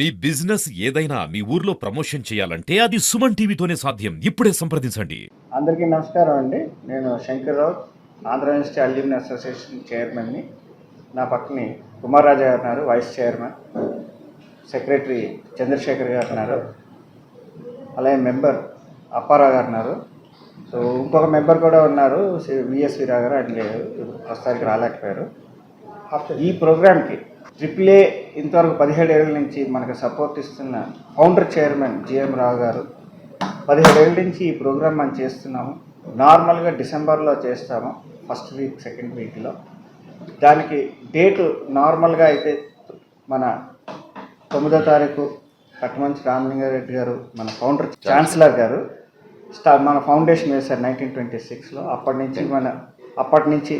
మీ business ఏదైనా మీ ఊర్లో promotion చేయాలంటే అది సుమన్ టీవీతోనే సాధ్యం. ఇప్పుడే సంప్రదించండి. అందరికీ నమస్కారం అండి. నేను Shankar Rao Andhra university alumni association చైర్మన్ని. నా పక్కని కుమార్ రాజా గారు ఉన్నారు వైస్ చైర్మన్. సెక్రటరీ చంద్రశేఖర్ గారు ఉన్నారు. అలాగే మెంబర్ అప్పారావు గారు ఉన్నారు. సో ఇంకొక మెంబర్ కూడా ఉన్నారు విఎస్వి రావు గారు. అండ్ ప్రస్తుతానికి రాలేకపోయారు. ఈ ప్రోగ్రామ్కి ట్రిపుల్ ఏ ఇంతవరకు పదిహేడు ఏళ్ళ నుంచి మనకు సపోర్ట్ ఇస్తున్న ఫౌండర్ చైర్మన్ జిఎం రావు గారు పదిహేడు ఏళ్ళ నుంచి ఈ ప్రోగ్రామ్ మనం చేస్తున్నాము. నార్మల్గా డిసెంబర్లో చేస్తాము ఫస్ట్ వీక్ సెకండ్ వీక్లో దానికి డేటు నార్మల్గా అయితే మన తొమ్మిదో తారీఖు కట్టమంచి రామలింగారెడ్డి గారు మన ఫౌండర్ ఛాన్సలర్ గారు స్టా మన ఫౌండేషన్ వేశారు నైన్టీన్ ట్వంటీ సిక్స్లో అప్పటి నుంచి మన అప్పటి నుంచి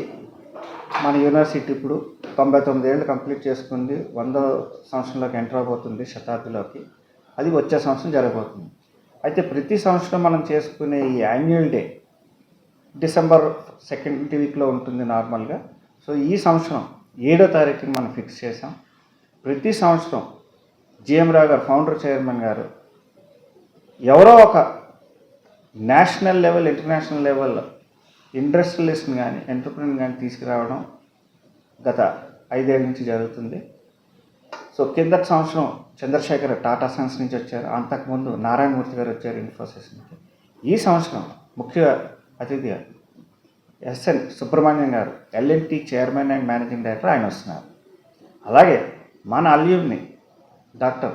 మన యూనివర్సిటీ ఇప్పుడు తొంభై తొమ్మిది ఏళ్ళు కంప్లీట్ చేసుకుంది వంద సంవత్సరంలోకి ఎంటర్ అవబోతుంది శతాబ్దిలోకి. అది వచ్చే సంవత్సరం జరగబోతుంది. అయితే ప్రతి సంవత్సరం మనం చేసుకునే ఈ యాన్యువల్ డే డిసెంబర్ సెకండ్ వీక్లో ఉంటుంది నార్మల్గా. సో ఈ సంవత్సరం ఏడో తారీఖుని మనం ఫిక్స్ చేసాం ప్రతి సంవత్సరం జిఎం రావు గారు ఫౌండర్ చైర్మన్ గారు ఎవరో ఒక నేషనల్ లెవెల్ ఇంటర్నేషనల్ లెవెల్ ఇండస్ట్రియలిస్ట్ని కానీ ఎంటర్ప్రినర్ కానీ తీసుకురావడం గత ఐదేళ్ళ నుంచి జరుగుతుంది. సో కిందటి సంవత్సరం చంద్రశేఖర్ టాటా సన్స్ నుంచి వచ్చారు. అంతకుముందు నారాయణమూర్తి గారు వచ్చారు ఇన్ఫోసిస్ నుంచి. ఈ సంవత్సరం ముఖ్య అతిథిగా ఎస్ఎన్ సుబ్రహ్మణ్యం గారు L N T chairman and managing director ఆయన వస్తున్నారు. అలాగే మన అల్యూమ్ని డాక్టర్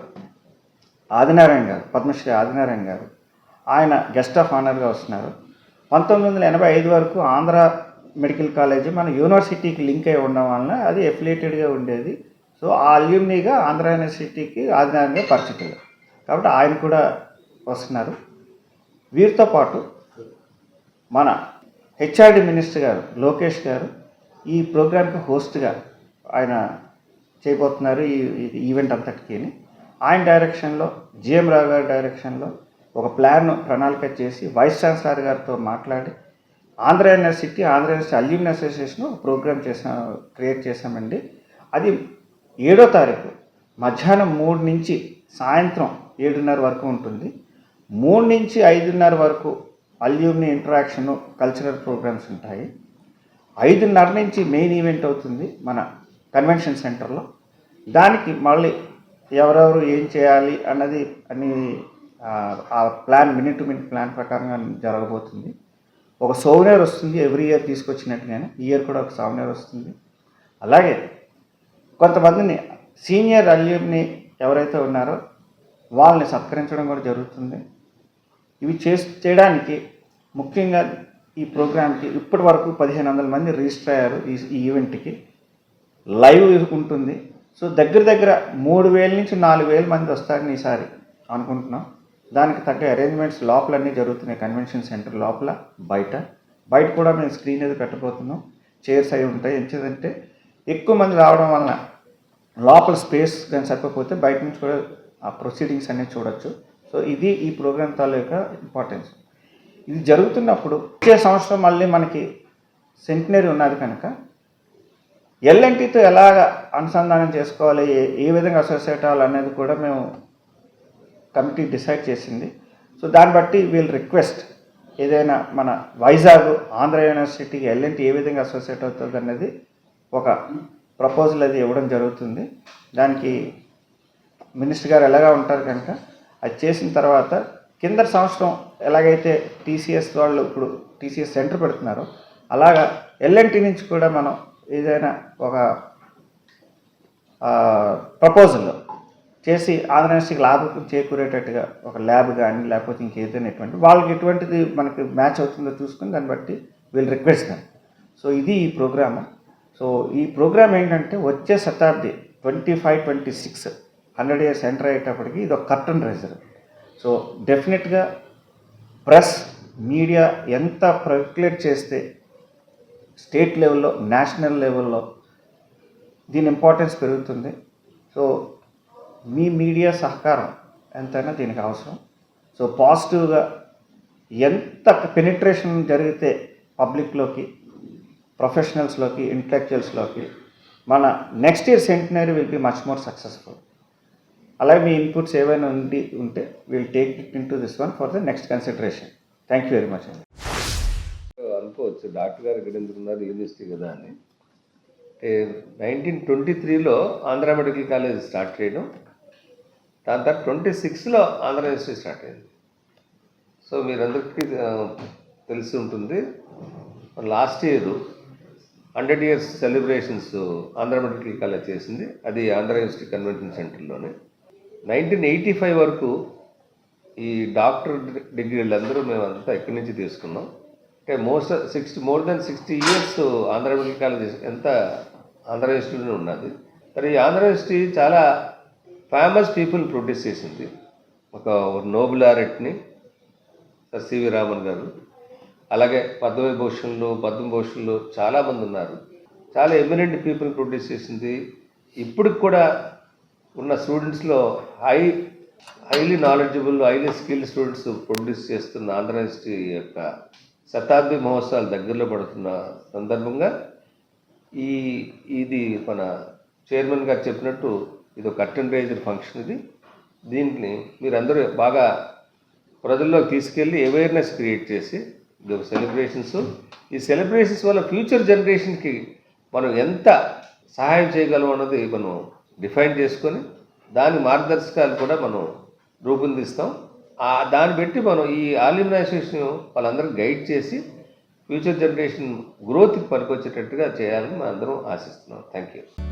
ఆదినారాయణ గారు పద్మశ్రీ ఆదినారాయణ గారు ఆయన గెస్ట్ ఆఫ్ ఆనర్గా వస్తున్నారు. పంతొమ్మిది వందల ఎనభై ఐదు వరకు ఆంధ్ర మెడికల్ కాలేజ్ మన యూనివర్సిటీకి లింక్ అయి ఉండడం వలన అది ఎఫిలేటెడ్గా ఉండేది. సో ఆ అల్యూమినీగా ఆంధ్ర యూనివర్సిటీకి ఆదినారాయణగా పరిచితులు. కాబట్టి ఆయన కూడా వస్తున్నారు. వీరితో పాటు మన హెచ్ఆర్డి మినిస్టర్ గారు లోకేష్ గారు ఈ ప్రోగ్రామ్కి హోస్ట్గా ఆయన చేయబోతున్నారు ఈ ఈ ఈవెంట్ అంతటికి ఆయన డైరెక్షన్లో జిఎం రావు గారి డైరెక్షన్లో ఒక ప్లాన్ ప్రణాళిక చేసి వైస్ ఛాన్సలర్ గారితో మాట్లాడి Andhra university Andhra university alumni association programme చేసా క్రియేట్ చేశామండి. అది ఏడో తారీఖు మధ్యాహ్నం మూడు నుంచి సాయంత్రం ఏడున్నర వరకు ఉంటుంది. మూడు నుంచి ఐదున్నర వరకు అల్యూమిని ఇంటరాక్షన్ కల్చరల్ ప్రోగ్రామ్స్ ఉంటాయి. ఐదున్నర నుంచి మెయిన్ ఈవెంట్ అవుతుంది మన కన్వెన్షన్ సెంటర్లో. దానికి మళ్ళీ ఎవరెవరు ఏం చేయాలి అన్నది అన్ని ఆ, ఆ plan minute to minute plan ప్రకారంగా జరగబోతుంది. ఒక సోవనేర్ వస్తుంది ఎవ్రీ ఇయర్ తీసుకొచ్చినట్టుగానే ఈ ఇయర్ కూడా ఒక సోవనేర్ వస్తుంది. అలాగే కొంతమందిని సీనియర్ అల్యూమ్ని ఎవరైతే ఉన్నారో వాళ్ళని సత్కరించడం కూడా జరుగుతుంది. ఇవి చే చేయడానికి ముఖ్యంగా ఈ ప్రోగ్రామ్కి ఇప్పటి వరకు పదిహేను వందల మంది రిజిస్టర్ అయ్యారు ఈ ఈ ఈవెంట్కి లైవ్ ఉంటుంది. సో దగ్గర దగ్గర మూడు వేల నుంచి నాలుగు వేల మంది వస్తారని ఈసారి అనుకుంటున్నాం. దానికి తగ్గ అరేంజ్మెంట్స్ లోపలన్నీ జరుగుతున్నాయి కన్వెన్షన్ సెంటర్ లోపల బయట. బయట కూడా మేము స్క్రీన్ ఏది పెట్టబోతున్నాం చైర్స్ అవి ఉంటాయి. ఎంచేదంటే ఎక్కువ మంది రావడం వలన లోపల స్పేస్ కానీ సరిపోతే బయట నుంచి కూడా ఆ ప్రొసీడింగ్స్ అన్నీ చూడొచ్చు. సో ఇది ఈ ప్రోగ్రామ్ తాలూకా ఇంపార్టెన్స్ ఇది జరుగుతున్నప్పుడు వచ్చే సంవత్సరం మళ్ళీ మనకి సెంటినరీ ఉన్నది కనుక ఎల్ఎన్టీతో ఎలాగ అనుసంధానం చేసుకోవాలి ఏ ఏ విధంగా అసోసియేట్ అవ్వాలి అనేది కూడా మేము కమిటీ డిసైడ్ చేసింది. సో దాన్ని బట్టి వీల్ రిక్వెస్ట్ ఏదైనా మన వైజాగ్ ఆంధ్ర యూనివర్సిటీకి ఎల్ఎన్టీ ఏ విధంగా అసోసియేట్ అవుతుంది అనేది ఒక ప్రపోజల్ అది ఇవ్వడం జరుగుతుంది. దానికి మినిస్టర్ గారు ఎలాగా ఉంటారు కనుక అది చేసిన తర్వాత కింద సంవత్సరం ఎలాగైతే టీసీఎస్ వాళ్ళు ఇప్పుడు టీసీఎస్ సెంటర్ పెడుతున్నారో అలాగా ఎల్ఎన్టీ నుంచి కూడా మనం ఏదైనా ఒక ప్రపోజల్ చేసి ఆంధ్ర లాభం చేకూరేటట్టుగా ఒక ల్యాబ్ కానీ లేకపోతే ఇంకేదైనా ఎటువంటి వాళ్ళకి ఎటువంటిది మనకి మ్యాచ్ అవుతుందో చూసుకుని దాన్ని బట్టి వీళ్ళు రిక్వెస్ట్ దాన్ని సో ఇది ఈ ప్రోగ్రామ్. సో ఈ ప్రోగ్రామ్ ఏంటంటే వచ్చే శతాబ్ది twenty five twenty six hundred years enter అయ్యేటప్పటికి ఇది ఒక కర్టన్ రైజర్. సో డెఫినెట్గా ప్రెస్ మీడియా ఎంత ప్రొక్యులేట్ చేస్తే స్టేట్ లెవెల్లో నేషనల్ లెవెల్లో దీని ఇంపార్టెన్స్ పెరుగుతుంది. సో మీ మీడియా సహకారం ఎంతైనా దీనికి అవసరం. సో పాజిటివ్గా ఎంత పెనిట్రేషన్ జరిగితే పబ్లిక్లోకి ప్రొఫెషనల్స్లోకి ఇంటలెక్చువల్స్లోకి మన next year centenary will be much more successful. అలాగే మీ ఇన్పుట్స్ ఏవైనా ఉండి ఉంటే will take it into this one for the next consideration. Thank you very much అండి. అనుకోవచ్చు డాక్టర్ గారు ఇక్కడ ఎందుకున్నారు యూనివర్సిటీ కదా అని. నైన్టీన్ ట్వంటీ త్రీలో ఆంధ్ర మెడికల్ కాలేజ్ స్టార్ట్ చేయడం. దాని తర్వాత ట్వంటీ సిక్స్లో ఆంధ్ర యూనివర్సిటీ స్టార్ట్ అయింది. సో మీరందరికీ తెలిసి ఉంటుంది. Last year hundred years celebrations Andhra medical college చేసింది. అది ఆంధ్ర యూనివర్సిటీ కన్వెన్షన్ సెంటర్లోనే. నైన్టీన్ ఎయిటీ ఫైవ్ వరకు ఈ డాక్టర్ డిగ్రీలు అందరూ మేమంతా ఇక్కడి నుంచి తీసుకున్నాం. అంటే most sixty more than sixty years Andhra medical college ఎంత ఆంధ్ర యూనివర్సిటీలోనే ఉన్నది. మరి ఈ ఆంధ్ర యూనివర్సిటీ చాలా ఫేమస్ పీపుల్ ప్రొడ్యూస్ చేసింది. ఒక నోబుల్ ఆరెట్ని సార్ సివి రామన్ గారు. అలాగే పద్మవిభూషణులు పద్మభూషణులు చాలామంది ఉన్నారు. చాలా ఎమినెంట్ పీపుల్ ప్రొడ్యూస్ చేసింది. ఇప్పటికి కూడా ఉన్న స్టూడెంట్స్లో high highly knowledgeable highly skill students produce చేస్తున్న ఆంధ్ర యూనివర్సిటీ యొక్క శతాబ్ది మహోత్సవాలు దగ్గరలో పడుతున్న సందర్భంగా ఈ ఇది మన చైర్మన్ గారు చెప్పినట్టు ఇది ఒక కట్టన్ రేజ్డ్ ఫంక్షన్ ఇది. దీన్ని మీరందరూ బాగా ప్రజల్లోకి తీసుకెళ్ళి అవేర్నెస్ క్రియేట్ చేసి ఇది ఒక సెలబ్రేషన్స్ ఈ సెలబ్రేషన్స్ వల్ల ఫ్యూచర్ జనరేషన్కి మనం ఎంత సహాయం చేయగలం అన్నది మనం డిఫైన్ చేసుకొని దాని మార్గదర్శకాలు కూడా మనం రూపొందిస్తాం. ఆ దాన్ని బట్టి మనం ఈ ఆలిమినైజేషన్ వాళ్ళందరూ గైడ్ చేసి ఫ్యూచర్ జనరేషన్ గ్రోత్కి పనికొచ్చేటట్టుగా చేయాలని మనం అందరం ఆశిస్తున్నాం. Thank you